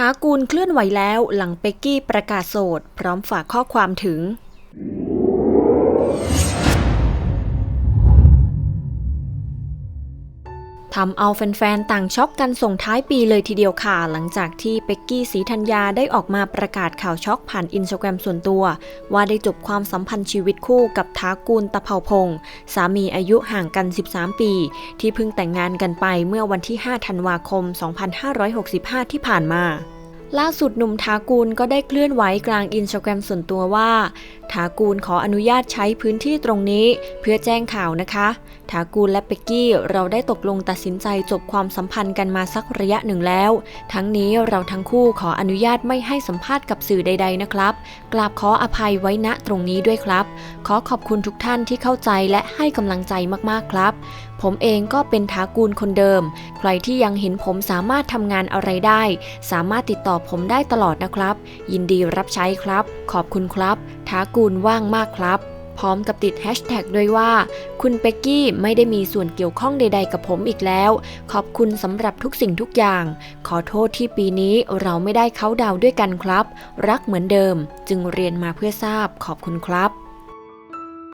ทากูลเคลื่อนไหวแล้วหลังเป็กกี้ประกาศโสด พร้อมฝากข้อความถึง ทำเอาแฟนๆ ต่างช็อกกันส่งท้ายปีเลยทีเดียวค่ะ หลังจากที่เป็กกี้สีธัญญาได้ออกมาประกาศข่าวช็อกผ่านอินสตาแกรมส่วนตัว ว่าได้จบความสัมพันธ์ชีวิตคู่กับท้ากูลตะเภาพงศ์สามีอายุห่างกัน 13 ปี ที่เพิ่งแต่งงานกันไปเมื่อวันที่ 5 ธันวาคม 2565 ที่ผ่านมา ล่าสุดหนุ่มทากูลก็ได้เคลื่อนไหวกลางอินสตาแกรมส่วนตัวว่าทากูลขออนุญาตใช้พื้นที่ตรงนี้เพื่อแจ้งข่าวนะคะทากูลและเป็กกี้เราได้ตกลงตัดสินใจจบความสัมพันธ์กันมาสักระยะหนึ่งแล้ว ทั้งนี้เราทั้งคู่ขออนุญาตไม่ให้สัมภาษณ์กับสื่อใด ๆนะครับ กราบขออภัยไว้ณตรงนี้ด้วยครับ ขอขอบคุณทุกท่านที่เข้าใจและให้กำลังใจมากๆครับผมเองก็เป็นทากูลคนเดิม ใครที่ยังเห็นผมสามารถทำงานอะไรได้ สามารถติดต่อผมได้ตลอดนะครับ ยินดีรับใช้ครับ ขอบคุณครับทากูลว่างมากครับพร้อมกับติดแฮชแท็กด้วยว่า คุณเป็กกี้ไม่ได้มีส่วนเกี่ยวข้องใด ๆ กับผมอีกแล้ว ขอบคุณสำหรับทุกสิ่งทุกอย่าง ขอโทษที่ปีนี้เราไม่ได้เขาดาวด้วยกันครับ รักเหมือนเดิม จึงเรียนมาเพื่อทราบขอบคุณครับ